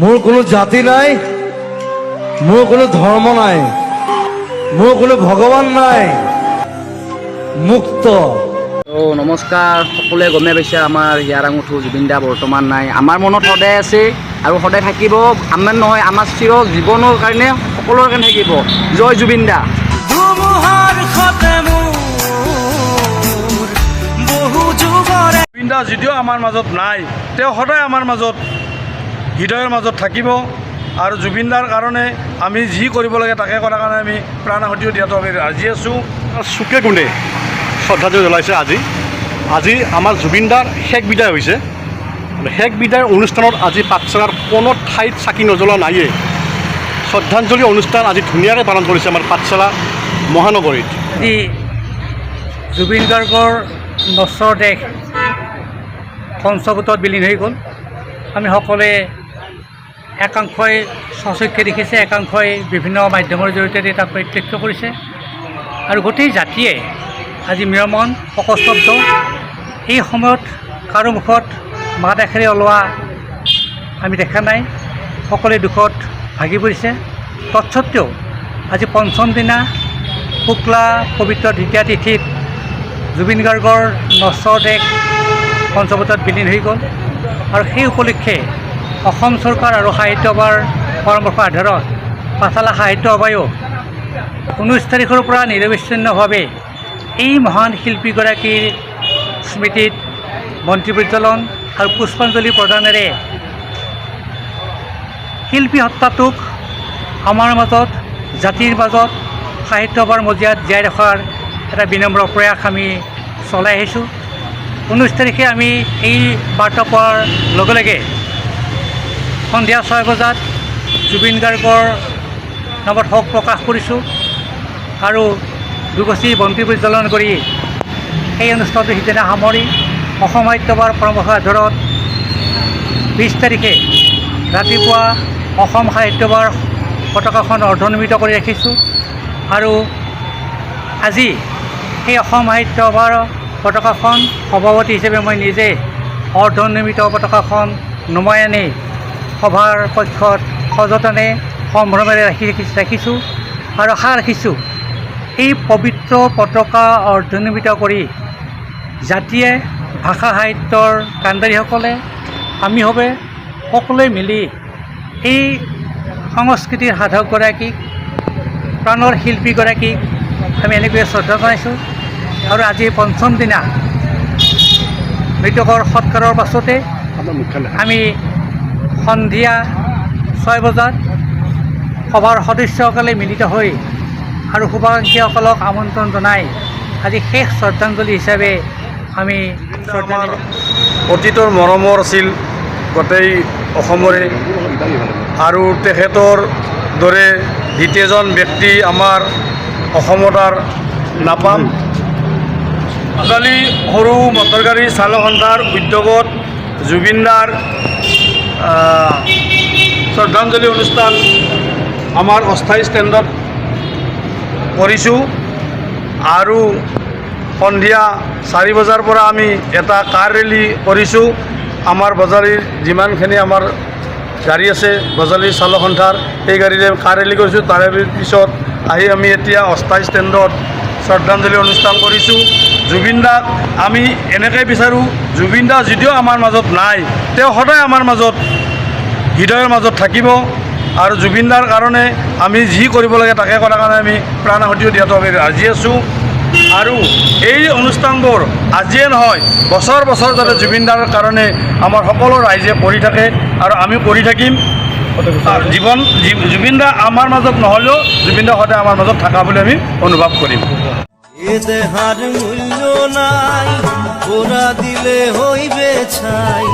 মোৰ কোনো জাতি নাই মোৰ কোনো ধৰ্ম নাই মোৰ কোনো ভগৱান নাই। মুক্ত। ত' নমস্কাৰ সকলোৱে গমে পাইছে আমাৰ হিয়াৰ আঙুঠু জুবিন দা বৰ্তমান নাই। আমাৰ মনত সদায় আছে আৰু সদায় থাকিব। আমাৰ নহয় আমাৰ চিৰ জীৱনৰ কাৰণে সকলোৰে কাৰণে থাকিব। জয় জুবিন দা জুবিন দা যদিও আমাৰ মাজত নাই তেওঁ সদায় আমাৰ মাজত হৃদয়ৰ মাজত থাকিব আৰু জুবিন দাৰ কাৰণে আমি যি কৰিব লাগে তাকে কৰাৰ কাৰণে আমি প্ৰাণ আহুতিও দিয়াটো আমি ৰাজি আছোঁ। চুকে কোণে শ্ৰদ্ধাঞ্জলি জ্বলাইছে আজি। আজি আমাৰ জুবিনদাৰ শেষ বিদায় হৈছে। শেষ বিদায় অনুষ্ঠানত আজি পাঠশালাৰ কোনো ঠাইত চাকি নজ্বলোৱা নায়েই শ্ৰদ্ধাঞ্জলি অনুষ্ঠান আজি ধুনীয়াকৈ পালন কৰিছে আমাৰ পাঠশালা মহানগৰীত। আজি জুবিন গাৰ্গৰ নচৰ দেশ পঞ্চভূতত বিলীন হৈ গ'ল। আমি সকলোৱে একাংশই স্বচক্ষে দেখিছে একাংশই বিভিন্ন মাধ্যমৰ জৰিয়তে তাক প্ৰত্যক্ষ কৰিছে। আৰু গোটেই জাতিয়ে আজি মিৰমন শোকস্তব্ধ এই সময়ত কাৰো মুখত মাত এষাৰি ওলোৱা আমি দেখা নাই। সকলোৱে দুখত ভাগি পৰিছে। তৎসত্বেও আজি পঞ্চম দিনা শুক্লা পবিত্ৰ দ্বিতীয়া তিথিত জুবিন গাৰ্গৰ নশ্বৰ দেশ পঞ্চৱতত বিলীন হৈ গ'ল। আৰু সেই উপলক্ষে অসম চৰকাৰ আৰু সাহিত্য সভাৰ পৰামৰ্শ আধাৰত পাঠশালা সাহিত্য সভায়ো ঊনৈছ তাৰিখৰ পৰা নিৰবিচ্ছিন্নভাৱে এই মহান শিল্পীগৰাকীৰ স্মৃতিত বন্তি প্ৰজ্বলন আৰু পুষ্পাঞ্জলি প্ৰদানেৰে শিল্পী সত্তাটোক আমাৰ মাজত, জাতিৰ মাজত সাহিত্য সভাৰ মজিয়াত জীয়াই ৰখাৰ এটা বিনম্ৰ প্ৰয়াস আমি চলাই আহিছোঁ। ঊনৈছ তাৰিখে আমি এই বাৰ্তা পোৱাৰ লগে লগে সন্ধিয়া ছয় বজাত জুবিন গাৰ্গৰ নামত শোক প্ৰকাশ কৰিছোঁ আৰু দুগছি বন্তি প্ৰজ্বলন কৰি সেই অনুষ্ঠানটো সিদিনা সামৰি অসম সাহিত্য সভাৰ পৰামৰ্শ আধাৰত বিছ তাৰিখে ৰাতিপুৱা অসম সাহিত্য সভাৰ পতাকাখন অৰ্ধনিৰ্মিত কৰি ৰাখিছোঁ আৰু আজি সেই অসম সাহিত্য সভাৰ পতাকাখন সভাপতি হিচাপে মই নিজে অৰ্ধনিৰ্মিত পতাকাখন নমাই আনি সভাৰ পক্ষত সযতনে সম্ভ্ৰমেৰে ৰাখি ৰাখি- ৰাখিছোঁ আৰু আশা ৰাখিছোঁ। এই পবিত্ৰ পতাকা অৰ্ধনিৰ্মিত কৰি জাতিয়ে ভাষা সাহিত্যৰ কাণ্ডাৰীসকলে আমি হবে সকলোৱে মিলি এই সংস্কৃতিৰ সাধকগৰাকীক প্ৰাণৰ শিল্পীগৰাকীক আমি এনেকৈয়ে শ্ৰদ্ধা জনাইছোঁ আৰু আজি পঞ্চম দিনা। মৃতকৰ সৎকাৰৰ পাছতে আমি সন্ধিয়া ছয় বজাত সভাৰ সদস্যসকলে মিলিত হৈ আৰু শুভাকাংক্ষীসকলক আমন্ত্ৰণ জনাই আজি শেষ শ্ৰদ্ধাঞ্জলি হিচাপে আমি অতীতৰ মৰমৰ আছিল গোটেই অসমৰে আৰু তেখেতৰ দৰে দ্বিতীয়জন ব্যক্তি আমাৰ অসমত নাপাম। আজিকালি সৰু মটৰ গাড়ী চালক সন্থাৰ উদ্যোগত জুবিনদাৰ শ্ৰদ্ধাঞ্জলি অনুষ্ঠান আমাৰ অস্থায়ী ষ্টেণ্ডত কৰিছোঁ আৰু সন্ধিয়া চাৰি বজাৰ পৰা আমি এটা কাৰ ৰেলী কৰিছোঁ। আমাৰ বজাৰীৰ যিমানখিনি আমাৰ গাড়ী আছে বজালীৰ চালক সন্থাৰ সেই গাড়ীৰে কাৰ ৰেলী কৰিছোঁ। তাৰে পিছত আহি আমি এতিয়া অস্থায়ী ষ্টেণ্ডত শ্ৰদ্ধাঞ্জলি অনুষ্ঠান কৰিছোঁ। জুবিন দাক আমি এনেকৈ বিচাৰোঁ জুবিন দা যদিও আমাৰ মাজত নাই, তেওঁ সদায় আমাৰ মাজত, হৃদয়ৰ মাজত থাকিব আৰু জুবিন দাৰ কাৰণে আমি যি কৰিব লাগে তাকে কৰাৰ কাৰণে আমি প্ৰাণ আহুতিও দিয়াটো আমি ৰাজি আছোঁ। আৰু এই অনুষ্ঠানবোৰ আজিয়ে নহয়, বছৰ বছৰ যাতে জুবিন দাৰ কাৰণে আমাৰ সকলো ৰাইজে কৰি থাকে আৰু আমি কৰি থাকিম। জীৱন জুবিন দা আমাৰ মাজত নহ'লেও জুবিন দা সদায় আমাৰ মাজত থকা বুলি আমি অনুভৱ কৰিম। মূল্য নাই দিলে হইবে ছাই